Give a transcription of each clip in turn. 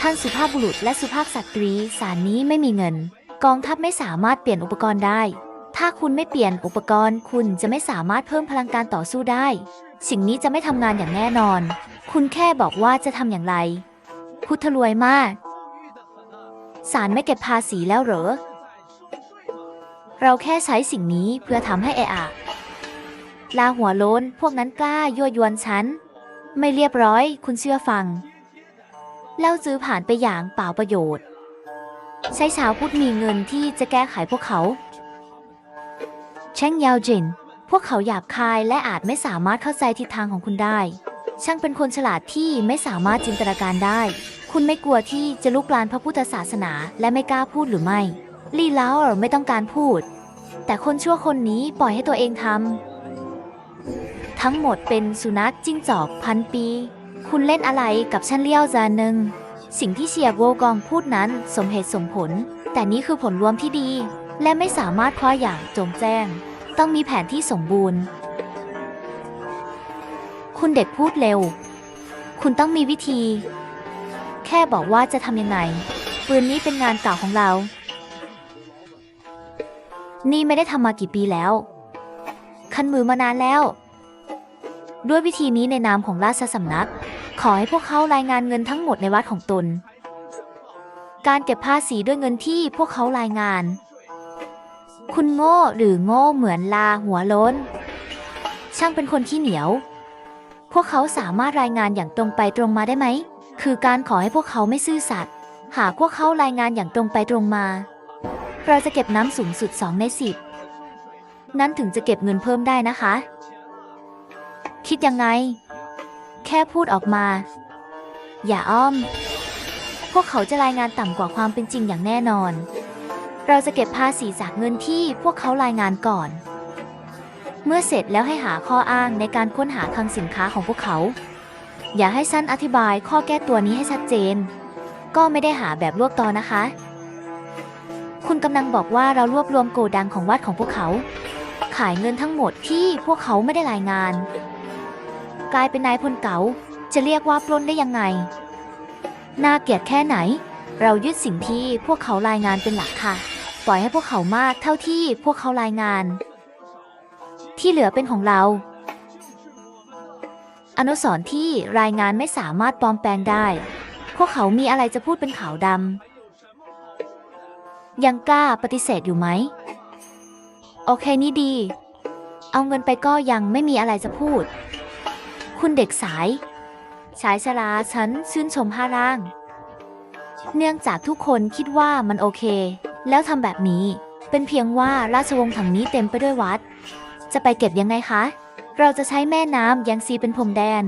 ท่านสุภาพบุรุษและสุภาพสตรีสารนี้ไม่มีเงิน กองทัพไม่สามารถเปลี่ยนอุปกรณ์ได้ ถ้าคุณไม่เปลี่ยนอุปกรณ์ คุณจะไม่สามารถเพิ่มพลังการต่อสู้ได้ สิ่งนี้จะไม่ทำงานอย่างแน่นอน คุณแค่บอกว่าจะทำอย่างไร พุทธรวยมากศาลไม่เก็บภาษีแล้วเหรอ เราแค่ใช้สิ่งนี้เพื่อทำให้เออะลาหัวโล้นพวกนั้นกล้ายั่วยวนฉัน ไม่เรียบร้อย คุณเชื่อฟัง เล่าจื้อผ่านไปอย่างเปล่าประโยชน์ ใช้ชาวพุทธมีเงินที่จะแก้ไขพวกเขาเช่งยาวจิน พวกเขาหยาบคายและอาจไม่สามารถเข้าใจทิศทางของคุณได้ ช่างเป็นคนฉลาดที่ไม่สามารถจินตนาการได้ คุณไม่กลัวที่จะลุกลานพระพุทธศาสนาและไม่กล้าพูดหรือไม่ ลี่เล้าไม่ต้องการพูด แต่คนชั่วคนนี้ปล่อยให้ตัวเองทำทั้งหมดเป็นสุนัขจิ้งจอกพันปี คุณเล่นอะไรกับฉันเลี้ยวจานหนึ่งสิ่งที่เชียร์โวกองพูดนั้นสมเหตุสมผล แต่นี่คือผลรวมที่ดี และไม่สามารถคว้าอย่างโจงแจ้ง ต้องมีแผนที่สมบูรณ์ คุณเด็กพูดเร็ว คุณต้องมีวิธี แค่บอกว่าจะทำยังไง ปืนนี้เป็นงานเก่าของเรา นี่ไม่ได้ทำมากี่ปีแล้ว คันมือมานานแล้วด้วยวิธีนี้ในนามของราชสำนัก ขอให้พวกเขารายงานเงินทั้งหมดในวัดของตน การเก็บภาษีด้วยเงินที่พวกเขารายงาน คุณโง่หรือโง่เหมือนลาหัวล้น ช่างเป็นคนขี้เหนียว พวกเขาสามารถรายงานอย่างตรงไปตรงมาได้ไหม คือการขอให้พวกเขาไม่ซื่อสัตย์ หากพวกเขารายงานอย่างตรงไปตรงมา เราจะเก็บน้ำสูงสุด 2 ในสิบนั้นถึงจะเก็บเงินเพิ่มได้นะคะ คิดยังไง แค่พูดออกมา อย่าอ้อม พวกเขาจะรายงานต่ำกว่าความเป็นจริงอย่างแน่นอน เราจะเก็บภาษีจากเงินที่พวกเขารายงานก่อน เมื่อเสร็จแล้วให้หาข้ออ้างในการค้นหาคลังสินค้าของพวกเขา อย่าให้สั้นอธิบายข้อแก้ตัวนี้ให้ชัดเจน ก็ไม่ได้หาแบบลวกตอนะคะ คุณกำลังบอกว่าเรารวบรวมโกดังของวัดของพวกเขา ขายเงินทั้งหมดที่พวกเขาไม่ได้รายงาน กลายเป็นนายพลเก๋าจะเรียกว่าปล้นได้ยังไง น่าเกลียดแค่ไหน เรายึดสิ่งที่พวกเขารายงานเป็นหลักค่ะ ปล่อยให้พวกเขามากเท่าที่พวกเขารายงาน ที่เหลือเป็นของเรา อนุสรณ์ที่รายงานไม่สามารถปลอมแปลงได้ พวกเขามีอะไรจะพูดเป็นขาวดำยังกล้าปฏิเสธอยู่ไหม โอเคนี่ดี เอาเงินไปก็ยังไม่มีอะไรจะพูด คุณเด็กสาย ชายชราฉันชื่นชมห้าร่าง เนื่องจากทุกคนคิดว่ามันโอเค แล้วทำแบบนี้ เป็นเพียงว่าราชวงศ์ถังนี้เต็มไปด้วยวัด จะไปเก็บยังไงคะ เราจะใช้แม่น้ำยังซีเป็นพรมแดน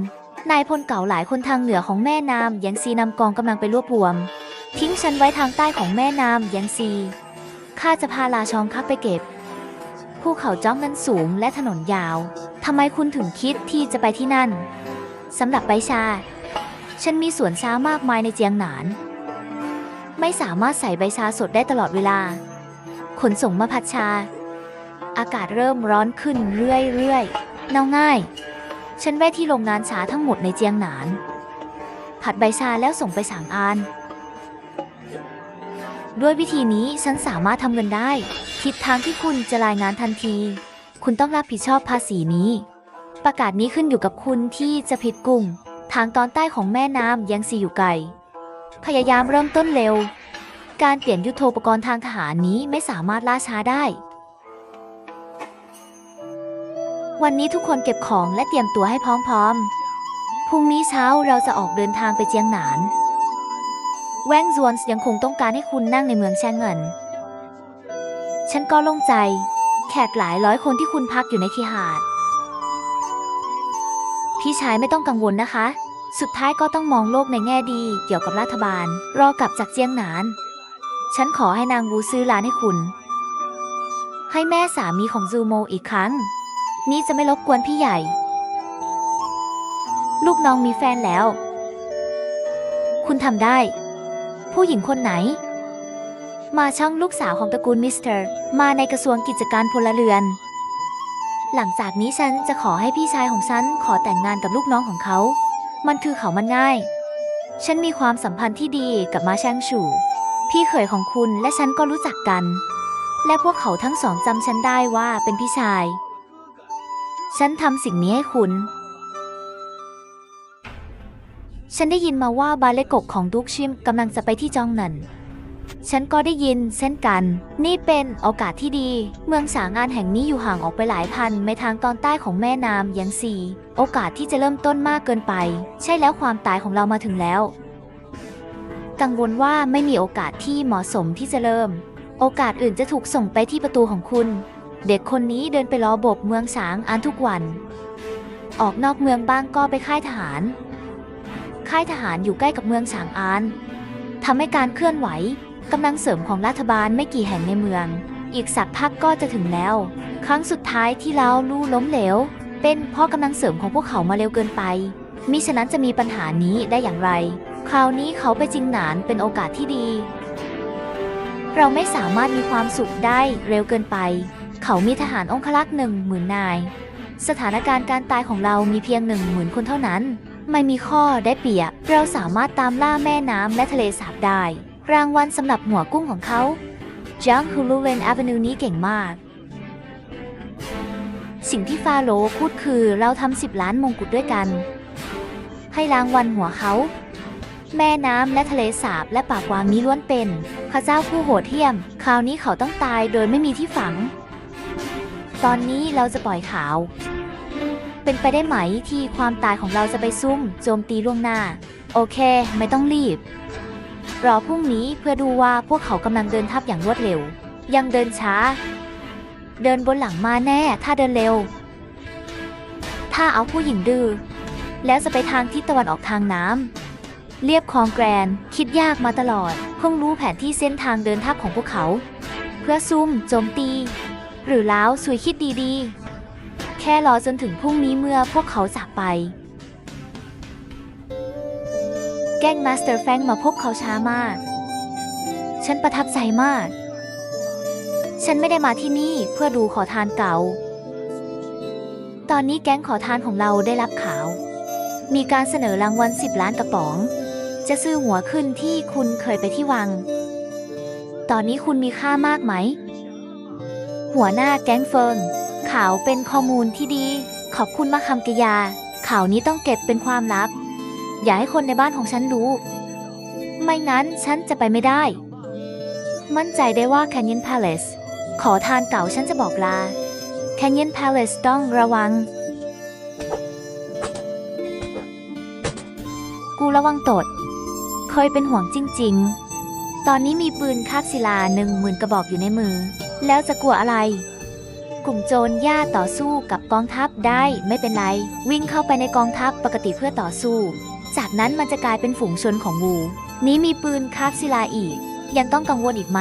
นายพลเก่าหลายคนทางเหนือของแม่น้ำยังซีนำกองกำลังไปรวบรวม ทิ้งฉันไว้ทางใต้ของแม่น้ำยังซีข้าจะพาลาชองคักไปเก็บ ภูเขาจ้องนั้นสูงและถนนยาว ทำไมคุณถึงคิดที่จะไปที่นั่น สำหรับใบชา ฉันมีสวนชามากมายในเจียงหนาน ไม่สามารถใส่ใบชาสดได้ตลอดเวลา ขนส่งมาพัดชา อากาศเริ่มร้อนขึ้นเรื่อยๆเน่าง่าย ฉันแวะที่โรงงานชาทั้งหมดในเจียงหนาน ผัดใบชาแล้วส่งไปสางอาน ด้วยวิธีนี้ฉันสามารถทำเงินได้ ทิศทางที่คุณจะรายงานทันที คุณต้องรับผิดชอบภาษีนี้ ประกาศนี้ขึ้นอยู่กับคุณที่จะผิดกลุ่ม ทางตอนใต้ของแม่น้ำยังซีอยู่ไกล พยายามเริ่มต้นเร็ว การเปลี่ยนยุทโธปกรณ์ทางทหารนี้ไม่สามารถล่าช้าได้ วันนี้ทุกคนเก็บของและเตรียมตัวให้พร้อมๆ พรุ่งนี้เช้าเราจะออกเดินทางไปเจียงหนาน แวงซวนส์ยังคงต้องการให้คุณนั่งในเมืองแชงเงิน ฉันก็โล่งใจ แขกหลายร้อยคนที่คุณพักอยู่ในคีหาด พี่ชายไม่ต้องกังวลนะคะ สุดท้ายก็ต้องมองโลกในแง่ดีเกี่ยวกับรัฐบาล รอกลับจากเจียงหนาน ฉันขอให้นางวูซื้อร้านให้คุณ ให้แม่สามีของซูโมอีกครั้ง นี่จะไม่รบกวนพี่ใหญ่ ลูกน้องมีแฟนแล้ว คุณทำได้ ผู้หญิงคนไหน มาช่องลูกสาวของตระกูลมิสเตอร์ มาในกระทรวงกิจการพลเรือน หลังจากนี้ฉันจะขอให้พี่ชายของฉันขอแต่งงานกับลูกน้องของเขา มันคือเขามันง่าย ฉันมีความสัมพันธ์ที่ดีกับมาแชงชูพี่เขยของคุณและฉันก็รู้จักกัน และพวกเขาทั้งสองจำฉันได้ว่าเป็นพี่ชาย ฉันทำสิ่งนี้ให้คุณ ฉันได้ยินมาว่าบาเลกกของดุกชิมกำลังจะไปที่จองนันฉันก็ได้ยินเช่นกัน นี่เป็นโอกาสที่ดี เมืองสางานแห่งนี้อยู่ห่างออกไปหลายพันในทางตอนใต้ของแม่น้ำยังซีโอกาสที่จะเริ่มต้นมากเกินไป ใช่แล้วความตายของเรามาถึงแล้ว กังวลว่าไม่มีโอกาสที่เหมาะสมที่จะเริ่ม โอกาสอื่นจะถูกส่งไปที่ประตูของคุณ เด็กคนนี้เดินไปรอบกเมืองสางอานทุกวัน ออกนอกเมืองบ้างก็ไปค่ายทหาร ค่ายทหารอยู่ใกล้กับเมืองสางอานทำให้การเคลื่อนไหวกำลังเสริมของรัฐบาลไม่กี่แห่งในเมือง อีกสักพักก็จะถึงแล้ว ครั้งสุดท้ายที่เราลู่ล้มเหลว เป็นเพราะกำลังเสริมของพวกเขามาเร็วเกินไป มิฉะนั้นจะมีปัญหานี้ได้อย่างไร คราวนี้เขาไปจิงหนานเป็นโอกาสที่ดี เราไม่สามารถมีความสุขได้เร็วเกินไป เขามีทหารองครักษ์หนึ่งหมื่นนาย สถานการณ์การตายของเรามีเพียงหนึ่งหมื่นคนเท่านั้น ไม่มีข้อได้เปรียบ เราสามารถตามล่าแม่น้ำและทะเลสาบได้ รางวัลสำหรับหัวกุ้งของเขาจังฮูลูเวนแอเวนิวนี้เก่งมาก สิ่งที่ฟาโรห์พูดคือเราทำสิบล้านมงกุฎด้วยกัน ให้รางวัลหัวเขา แม่น้ำและทะเลสาบและป่ากวางนี้ล้วนเป็นข้าเจ้าผู้โหดเหี้ยม คราวนี้เขาต้องตายโดยไม่มีที่ฝัง ตอนนี้เราจะปล่อยข่าว เป็นไปได้ไหมที่ความตายของเราจะไปซุ่มโจมตีล่วงหน้า โอเค ไม่ต้องรีบ รอพรุ่งนี้เพื่อดูว่าพวกเขากำลังเดินทับอย่างรวดเร็ว ยังเดินช้า เดินบนหลังมาแน่ ถ้าเดินเร็ว ถ้าเอาผู้หญิงดื้อแล้วจะไปทางทิศตะวันออกทางน้ำเรียบคลองแกรน คิดยากมาตลอด เพิ่งรู้แผนที่เส้นทางเดินทับของพวกเขา เพื่อซุ่มโจมตี หรือแล้วสุยคิดดีๆ ค่รอจนถึงพรุ่งนี้เมื่อพวกเขาจากไป แก๊งมาสเตอร์แฟงมาพบเขาช้ามาก ฉันประทับใจมาก ฉันไม่ได้มาที่นี่เพื่อดูขอทานเก่า ตอนนี้แก๊งขอทานของเราได้รับข่าว มีการเสนอรางวัล 10 ล้านกระป๋อง จะซื้อหัวขึ้นที่คุณเคยไปที่วัง ตอนนี้คุณมีค่ามากไหม หัวหน้าแก๊งเฟิง ข่าวเป็นข้อมูลที่ดี ขอบคุณมากคำกิยา ข่าวนี้ต้องเก็บเป็นความลับ อย่าให้คนในบ้านของฉันรู้ ไม่งั้นฉันจะไปไม่ได้ มั่นใจได้ว่า Canyon Palace ขอทานเก่าฉันจะบอกลา Canyon Palace ต้องระวัง กูระวังตด เคยเป็นห่วงจริง ๆ ตอนนี้มีปืนคาบศิลาหนึ่งหมื่นกระบอกอยู่ในมือ แล้วจะกลัวอะไร กลุ่มโจรย่าต่อสู้กับกองทัพได้ไม่เป็นไร วิ่งเข้าไปในกองทัพปกติเพื่อต่อสู้ จากนั้นมันจะกลายเป็นฝูงชนของงูนี้มีปืนคาบศิลาอีก ยังต้องกังวลอีกไหม